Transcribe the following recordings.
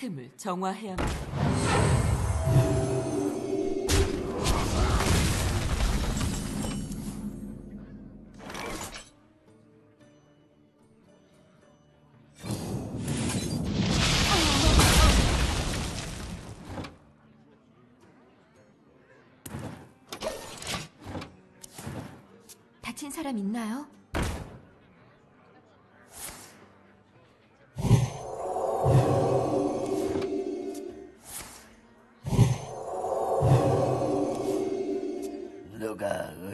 샘을 정화해야만 다친 사람 있나요?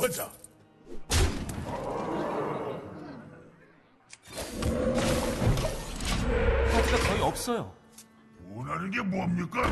번쩍 파티가 거의 없어요. 원하는 게 뭡니까?